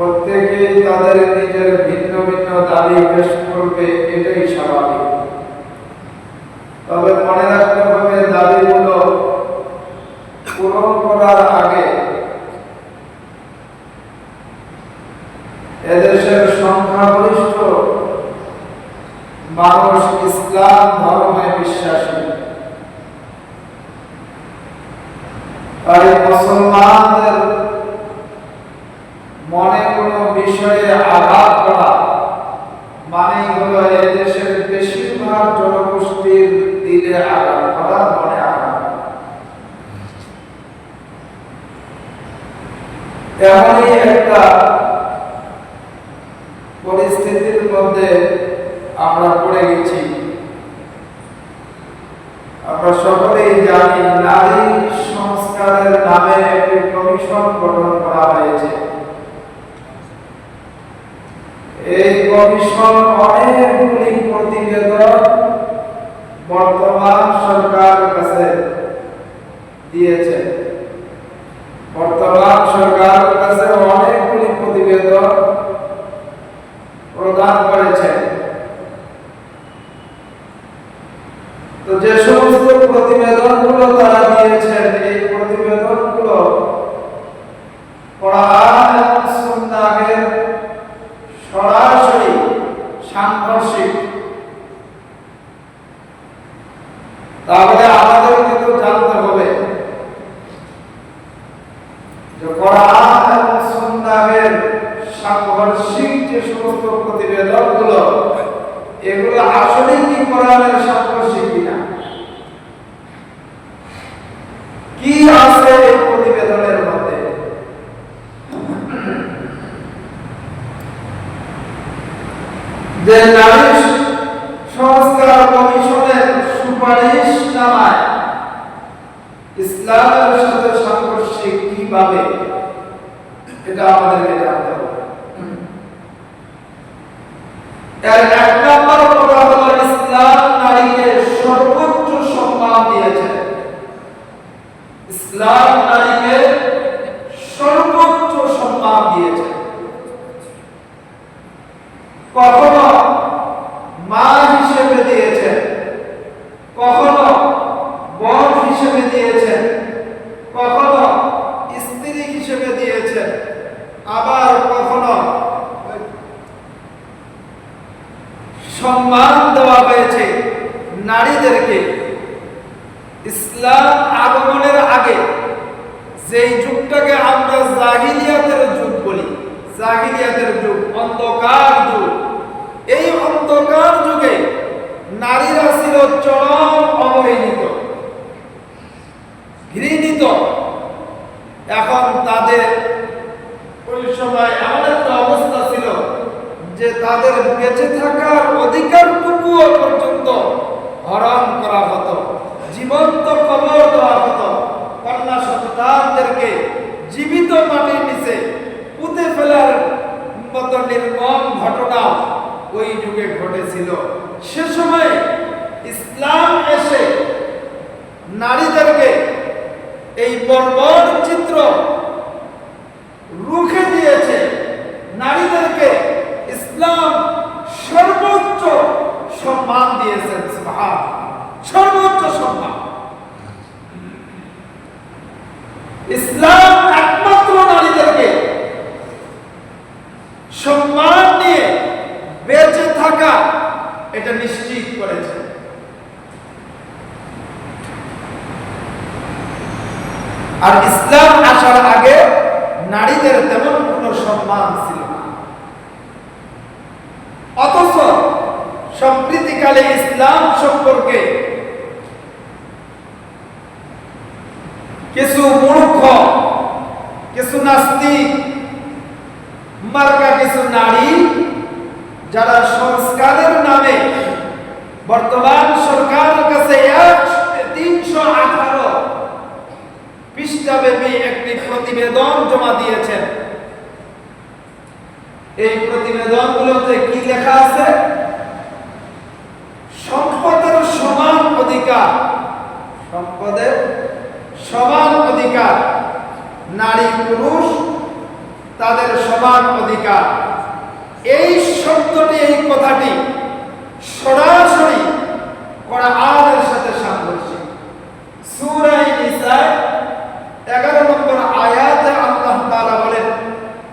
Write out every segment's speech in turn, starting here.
প্রত্যেকেই তাদের নিজের ভিন্ন ভিন্ন দাবি পেশ করবে, এটাই স্বাভাবিক। তবে মনে রাখতে হবে, দাবিগুলো পূরণ করার আগে এদেশের সংখ্যাগরিষ্ঠ মানুষ ইসলাম ধর্মে বিশ্বাসী। তাই মুসলমানদের মনে বিষয়ে আঘাত করা। মানে হলো এদেশের বেশিরভাগ জনগোষ্ঠীর দিলে আঘাত করা, মনে এমনই একটা পরিস্থিতির মধ্যে আমরা পড়ে গেছি। আমরা সকলেই জানি নারী সংস্কারের নামে একটি কমিশন গঠন করা হয়েছে। এই কমিশন অনেকগুলি প্রতিবেদন বর্তমান সরকার কাছে দিয়েছে। বর্তমান সরকার কাছে অনেকগুলি প্রতিবেদন প্রদান করেছে। তো যে সমস্ত প্রতিবেদনগুলো তারা দিয়েছেন এই প্রতিবেদনগুলো কোরআন এবং সুন্নাহের সরাসরি সাংঘর্ষিক তাহলে আমাদের কিন্তু জানতে হবে যে কোরআন এবং সুন্নাহের সাংঘর্ষিক যে সমস্ত প্রতিবেদনগুলো এগুলো আসলে কি কোরআনের সাংঘর্ষিক কিনা কি আছে এই প্রতিবেদনের মধ্যে যে নারী সংস্কার কমিশনের সুপারিশ নামায় ইসলামের সাথে সাংঘর্ষিক কীভাবে এটা আমাদেরকে জানতে হবে। এর এক নম্বর কথা হলো, ইসলাম নারীকে সর্বোচ্চ সম্মান দিয়েছে। ইসলাম নারীকে সর্বোচ্চ সম্মান দিয়েছে। কখনো মা হিসেবে দিয়েছেন কখনো বোন হিসেবে দিয়েছেন কখনো স্ত্রী হিসেবে দিয়েছেন আবার কখনো সম্মান দেওয়া হয়েছে নারীদেরকে ইসলাম আগমনের আগে যেই যুগটাকে আমরা জাহিলিয়াতের যুগ বলি জাহিলিয়াতের যুগ, অন্ধকার যুগ। এই অন্ধকার যুগে নারীরা ছিল চরম অবহেলিত, ঘৃণিত। এখন তাদের ওই সময় এমন একটা অবস্থা ছিল যে তাদের বেঁচে থাকার অধিকারটুকুও পর্যন্ত হরণ করা হতো জীবন্ত কবর দেওয়া হতো কন্যা সন্তানদেরকে জীবিত মাটির নিচে পুঁতে ফেলার মতো নির্মম ঘটনা ওই যুগে ঘটেছিল। সে সময় ইসলাম এসে নারীদেরকে এই বর্বর চিত্র রুখে দিয়েছে। নারীদেরকে ইসলাম সর্বোচ্চ সম্মান দিয়েছেন। সর্বোচ্চ সম্মান ইসলাম একমাত্র নারীদেরকে সম্মান নিয়ে বেঁচে থাকা, এটা নিশ্চিত করেছে। আর ইসলাম আসার আগে নারীদের তেমন কোনো সম্মান ছিল না। অথচ সম্প্রীতিকালে ইসলাম সম্পর্কে কিছু মূর্খ, কিছু নাস্তিক, মার্কা কিছু নারী, যারা সংস্কারের নামে বর্তমান সরকারের কাছে তিনশো আঠারো পৃষ্ঠাব্যাপী একটি প্রতিবেদন জমা দিয়েছেন। এই প্রতিবেদনগুলোতে কি লেখা আছে? সম্পদের সমান অধিকার। সম্পদের সমান অধিকার। নারী পুরুষ তাদের সমান অধিকার। এই শব্দটি এই কথাটি সরাসরি কোরআনের সাথে সাংঘর্ষিক সূরা নিসা 11 নম্বর আয়াতে আল্লাহ তাআলা বলেন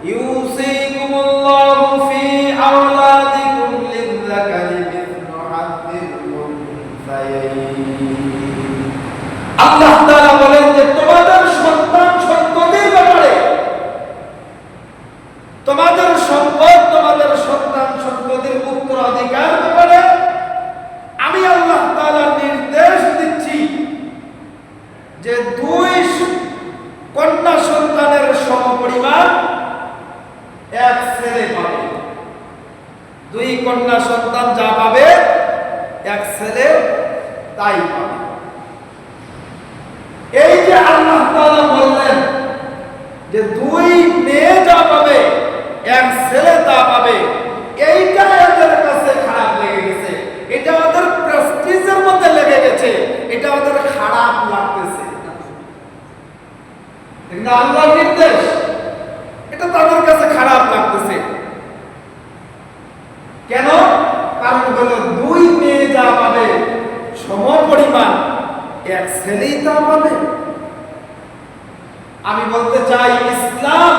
ইউসিকুমুল্লাহু ফি আওলাদিকুম লিযযাকারি মিথলু হাদ্দিল উনসায়াইন আল্লাহ তাআলা বলেন যে তোমাদের সন্তান সন্ততির ব্যাপারে তোমাদের সম্পদ তোমাদের সন্তান সন্ততির উত্তরাধিকার ব্যাপারে আমি আল্লাহ তাআলা নির্দেশ দিচ্ছি যে দুই স- কন্যা সন্তানের সমপরিমাণ এক ছেলে পাবে দুই কন্যা সন্তান যা পাবে এক ছেলে তাই এই যে আল্লাহ বললেন যে দুই মেয়ে যা পাবে, এক ছেলে তা পাবে, এইটা ওদের কাছে খারাপ লেগে গেছে। এটা ওদের প্রেস্টিজের মধ্যে লেগে গেছে। এটা ওদের খারাপ লাগতেছে। কিন্তু আল্লাহর নির্দেশ। এটা তাদের কাছে খারাপ লাগতেছে কেন কারণ হলো দুই মেয়ে যা পাবে সম পরিমাণ এক ছেলেই তা পাবে। আমি বলতে চাই, ইসলাম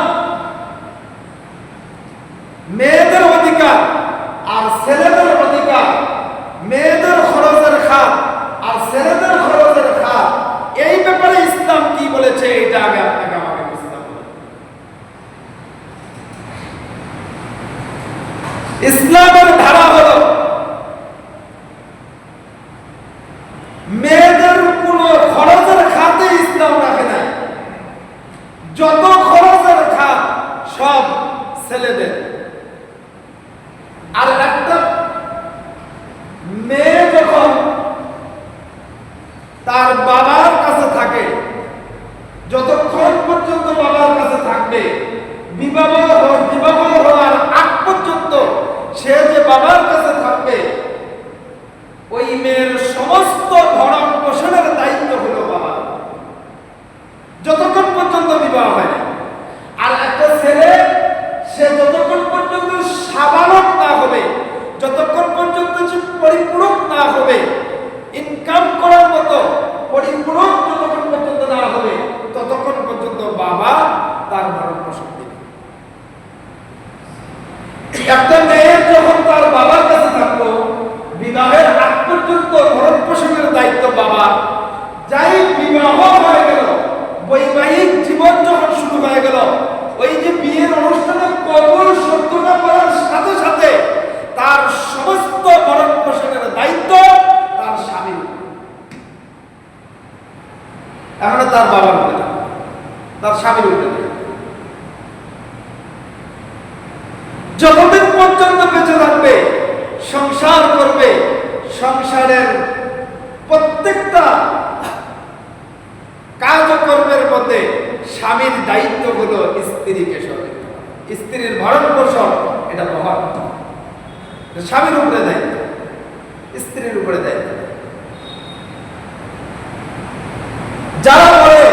মেয়েদের অধিকার আর ছেলেদের অধিকার, মেয়েদের খরচের খাত আর ছেলেদের খরচের খাত, এই ব্যাপারে ইসলাম কি বলেছে এটা আগে আপনাকে আমাকে বুঝতে হবে। ইসলামের ধারা হলো মেয়েদের কোনো খরচের খাতে ইসলাম রাখে নাই যত খরচের খাত সব ছেলেদের আর একটা মেয়ে যখন তার বাবার কাছে থাকে যতক্ষণ পর্যন্ত বাবার কাছে থাকবে বিবাহ হ- বিবাহ হওয়ার আগ পর্যন্ত সে যে বাবার কাছে থাকবে ওই মেয়ের সমস্ত ভরণ পোষণের দায়িত্ব হলো বাবা যতক্ষণ পর্যন্ত বিবাহ হয় না। আর একটা ছেলে সে যতক্ষণ পর্যন্ত সাবালক না হবে যতক্ষণ পর্যন্ত সে পরিপূরক না হবে ইনকাম করার মতো পরিপূরক যতক্ষণ পর্যন্ত না হবে ততক্ষণ পর্যন্ত বাবা তার ভরণ পোষণ দেবে একটা মেয়ের যখন তার বাবার কাছে থাকল বিবাহের আগ পর্যন্ত ভরণ পোষণের দায়িত্ব বাবা যাই বিবাহ হয়ে গেল বৈবাহিক জীবন যখন শুরু হয়ে গেল ওই যে বিয়ের অনুষ্ঠানে কবুল শব্দটা করার সাথে সাথে তার সমস্ত ভরণ পোষণের দায়িত্ব তার স্বামীর উপর। এখন আর তার বাবার উপরে না, তার স্বামীর উপরে না। যতদিন পর্যন্ত থাকবে সংসার করবে, সংসারের প্রত্যেকটা কাজকর্মের মধ্যে স্বামীর দায়িত্ব হলো স্ত্রীকে সহযোগিতা স্ত্রীর ভরণ পোষণ এটা প্রভাব স্বামীর উপরে দায়িত্ব স্ত্রীর উপরে দায়িত্ব যারা বলে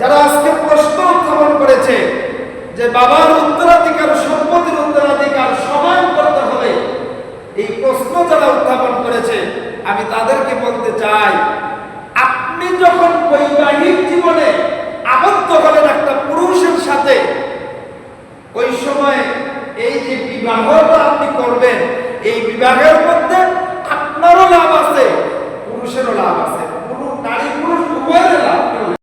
যারা আজকে প্রশ্ন উত্থাপন করেছে যে বাবার উত্তরাধিকার সম্পত্তির উত্তরাধিকার সমান করতে হবে এই প্রশ্ন যারা উত্থাপন করেছে আমি তাদেরকে বলতে চাই আপনি যখন বৈবাহিক জীবনে আবদ্ধ হলেন একটা পুরুষের সাথে, ওই সময় এই যে বিবাহটা আপনি করবেন, এই বিবাহের মধ্যে আপনারও লাভ আছে, পুরুষেরও লাভ আছে। পুরুষ নারী পুরুষ উভয়ের লাভ।